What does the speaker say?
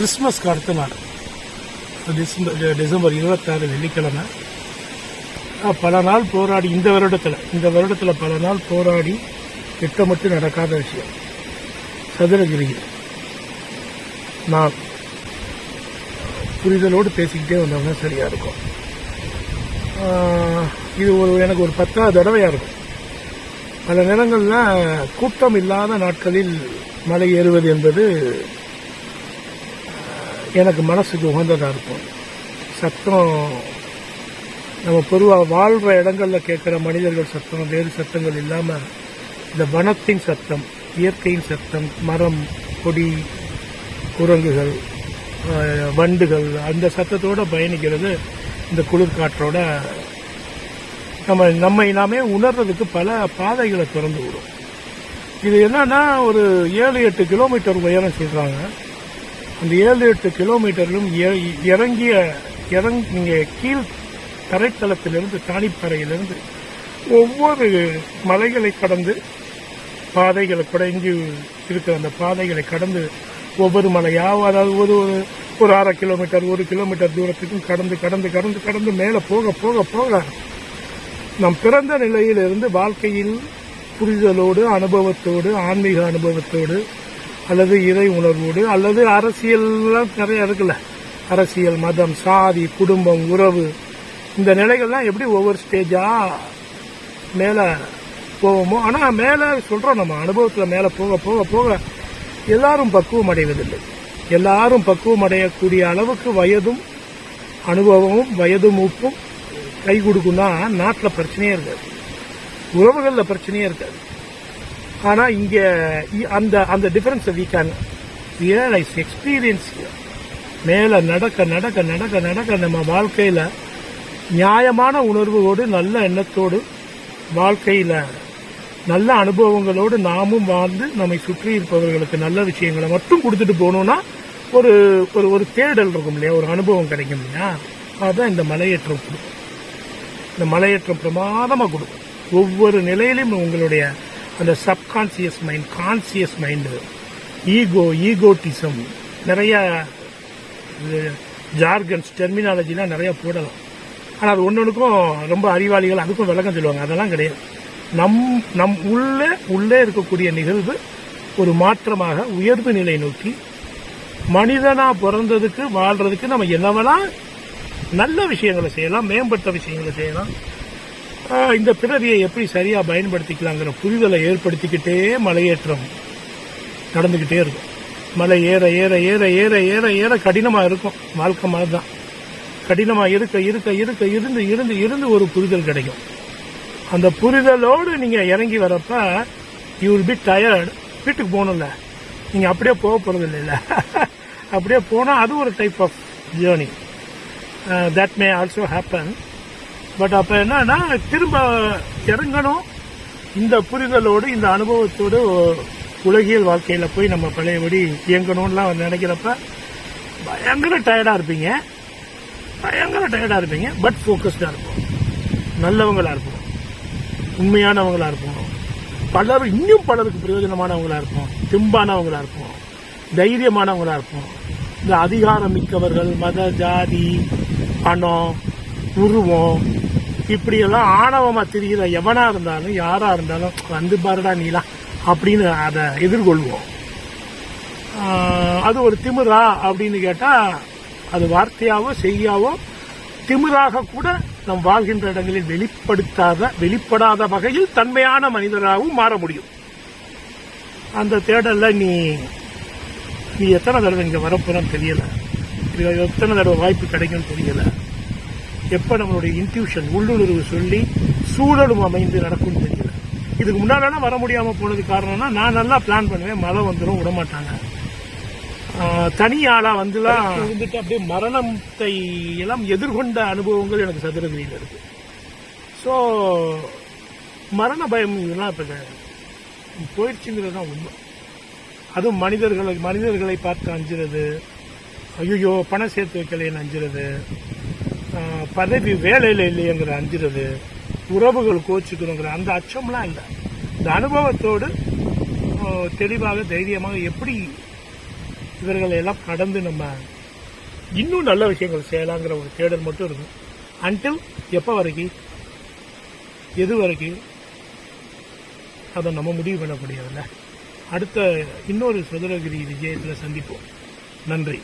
கிறிஸ்மஸ்க்கு அடுத்த நாள் டிசம்பர் டிசம்பர் இருபத்தாறு வெள்ளிக்கிழமை. பல நாள் போராடி இந்த வருடத்தில் இந்த வருடத்தில் பல நாள் போராடி திட்டமிட்டு நடக்காத விஷயம். சதுரகிரியில் நான் புரிதலோடு பேசிக்கிட்டே வந்தவங்க சரியாக இருக்கும். இது ஒரு எனக்கு ஒரு பத்தாவது தடவையாக இருக்கும். பல நேரங்களில் கூட்டம் இல்லாத நாட்களில் மலை ஏறுவது என்பது எனக்கு மனசுக்கு உகந்ததாக இருக்கும். சத்தம் நம்ம பொதுவாக வாழ்கிற இடங்களில் கேட்குற மனிதர்கள் சத்தம் வேறு சத்தங்கள் இல்லாமல் இந்த வனத்தின் சத்தம் இயற்கையின் சத்தம் மரம் கொடி குரங்குகள் வண்டுகள் அந்த சத்தத்தோடு பயணிக்கிறது இந்த குளிர்காற்றோட நம்ம நம்மை நாமே உணர்றதுக்கு பல பாதைகளை திறந்து விடும். இது என்னன்னா ஒரு ஏழு எட்டு கிலோமீட்டர் உயரம் சொல்கிறாங்க அந்த ஏழு எட்டு கிலோமீட்டரிலும் இ- இறங்கிய இறங் நீங்கள் கீழ் தரைத்தளத்திலிருந்து தானிப்பறையிலிருந்து ஒவ்வொரு மலைகளை கடந்து பாதைகளை குறைஞ்சு இருக்கிற அந்த பாதைகளை கடந்து ஒவ்வொரு மலையாக அதாவது ஒரு ஒரு- ஒரு அரை கிலோமீட்டர் ஒரு கிலோமீட்டர் தூரத்துக்கும் கடந்து கடந்து கடந்து கடந்து மேலே போக போக போக நம் பிறந்த நிலையிலிருந்து வாழ்க்கையில் புரிதலோடு அனுபவத்தோடு ஆன்மீக அனுபவத்தோடு அல்லது இறை உணர்வோடு அல்லது அரசியல்லாம் நிறைய இருக்குல்ல. அரசியல் மதம் சாதி குடும்பம் உறவு. இந்த நிலைகள்லாம் எப்படி ஒவ்வொரு ஸ்டேஜா மேலே போவோமோ ஆனால் மேலே சொல்கிறோம் நம்ம அனுபவத்தில் மேலே போக போக போக எல்லாரும் பக்குவம் அடைவதில்லை. எல்லாரும் பக்குவம் அடையக்கூடிய அளவுக்கு வயதும் அனுபவமும் வயதும் உப்பும் கை கொடுக்கும்னா நாட்டில் பிரச்சனையே இருக்காது. உறவுகளில் பிரச்சனையே இருக்காது. ஆனால் இங்கே அந்த அந்த டிஃபரன்ஸை வீ கேன் ரியலைஸ் எக்ஸ்பீரியன்ஸ் மேலே நடக்க நடக்க நடக்க நடக்க நம்ம வாழ்க்கையில் நியாயமான உணர்வோடு நல்ல எண்ணத்தோடு வாழ்க்கையில் நல்ல அனுபவங்களோடு நாமும் வாழ்ந்து நம்மை சுற்றி இருப்பவர்களுக்கு நல்ல விஷயங்களை மட்டும் கொடுத்துட்டு போகணும்னா ஒரு ஒரு ஒரு தேடல் இருக்கும் இல்லையா? ஒரு அனுபவம் கிடைக்கும் இல்லையா? அதுதான் இந்த மலையேற்றம் கொடுக்கும். இந்த மலையேற்றம் பிரமாதமாக கொடுக்கும். ஒவ்வொரு நிலையிலும் உங்களுடைய அந்த subconscious mind conscious mind ego egotism நிறைய ஜார்கன்ஸ் டெர்மினாலஜிலாம் நிறையா போடலாம். ஆனால் அது ஒன்னொன்றுக்கும் ரொம்ப அறிவாளிகள் அதுக்கும் விளக்கம் சொல்லுவாங்க. அதெல்லாம் கிடையாது. நம் நம் உள்ளே உள்ளே இருக்கக்கூடிய நிகழ்வு ஒரு மாற்றமாக உயர்வு நிலை நோக்கி மனிதனா பிறந்ததுக்கு வாழ்றதுக்கு நம்ம என்னவெல்லாம் நல்ல விஷயங்களை செய்யலாம் மேம்பட்ட விஷயங்களை செய்யலாம். இந்த பிறவியை எப்படி சரியா பயன்படுத்திக்கலாங்கிற புரிதலை ஏற்படுத்திக்கிட்டே மலையேற்றம் நடந்துக்கிட்டே இருக்கும். மலை ஏற ஏற ஏற ஏற ஏற ஏற கடினமா இருக்கும். வாழ்க்கை மாதிரி தான் கடினமா இருக்க இருக்க இருக்க இருந்து இருந்து இருந்து ஒரு புரிதல் கிடைக்கும். அந்த புரிதலோடு நீங்க இறங்கி வரப்ப யூ வில் பி டயர்ட் வீட்டுக்கு போகணும்ல. நீங்க அப்படியே போக போறது இல்லைல்ல அப்படியே போனா அது ஒரு type of journey that may also happen but அப்ப என்னன்னா திரும்ப இறங்கணும். இந்த புரிதலோடு இந்த அனுபவத்தோடு உலகியல் வாழ்க்கையில போய் நம்ம பழையபடி இயங்கணும்லாம் நினைக்கிறப்ப பயங்கர டயர்டா இருப்பீங்க. பயங்கர டயர்டா இருப்பீங்க. பட் ஃபோக்கஸ்டாக இருப்போம். நல்லவங்களா இருப்போம். உண்மையானவங்களா இருப்போம். பலர் இன்னும் பலருக்கு பிரயோஜனமானவங்களா இருப்போம். திம்பானவங்களா இருப்போம். தைரியமானவங்களா இருப்போம். இந்த அதிகாரம் மிக்கவர்கள் மத ஜாதி பணம் உருவம். இப்படியெல்லாம் ஆணவமா தெரிகிற எவனா இருந்தாலும் யாரா இருந்தாலும் வந்து பாருடா நீலாம் அப்படின்னு அதை எதிர்கொள்வோம். அது ஒரு திமிரா அப்படின்னு கேட்டா அது வார்த்தையாவோ செய்யாவோ திமிராக கூட நம் வாழ்கின்ற இடங்களில் வெளிப்படுத்தாத வெளிப்படாத வகையில் தன்மையான மனிதராகவும் மாற முடியும். அந்த தேடல்ல நீ நீ எத்தனை தடவை இங்க வரப்போறன்னு தெரியல. எத்தனை தடவை வாய்ப்பு கிடைக்கும்னு தெரியல. எப்போ நம்மளுடைய இன்ட்யூஷன் உள்ளுணர்வு சொல்லி சூழலும் அமைந்து நடக்கும்னு தெரியல இதுக்கு முன்னாடி வர முடியாமல் போனது காரணம்னா நான் நல்லா பிளான் பண்ணுவேன் மழை வந்துடும் விட மாட்டாங்க தனி ஆளா வந்துலாம் இருந்துட்டு அப்படியே மரணத்தை எல்லாம் எதிர்கொண்ட அனுபவங்கள் எனக்கு சதுரகிரியில் இருக்கு. ஸோ மரண பயம் இதெல்லாம் இப்போ போயிடுச்சுங்கிறது தான் உண்மை. அதுவும் மனிதர்களை மனிதர்களை பார்த்து அஞ்சுறது. ஐயோ பணம் சேர்த்து வைக்கலைன்னு அஞ்சுறது. பதவி வேலையில் இல்லையங்கிற அஞ்சுறது உறவுகள் கோச்சுக்கணுங்கிற அந்த அச்சம்லாம் இல்லை. இந்த அனுபவத்தோடு தெளிவாக தைரியமாக எப்படி இவர்களை எல்லாம் கடந்து நம்ம இன்னும் நல்ல விஷயங்கள் செய்யலாங்கிற ஒரு தேடல் மட்டும் இருக்கும். அன்டில் எப்போ வரைக்கும் எது வரைக்கும் அதை நம்ம முடிவு பண்ண முடியாதுல்ல. அடுத்த இன்னொரு சுதரகிரி விஜயத்தில் சந்திப்போம். நன்றி.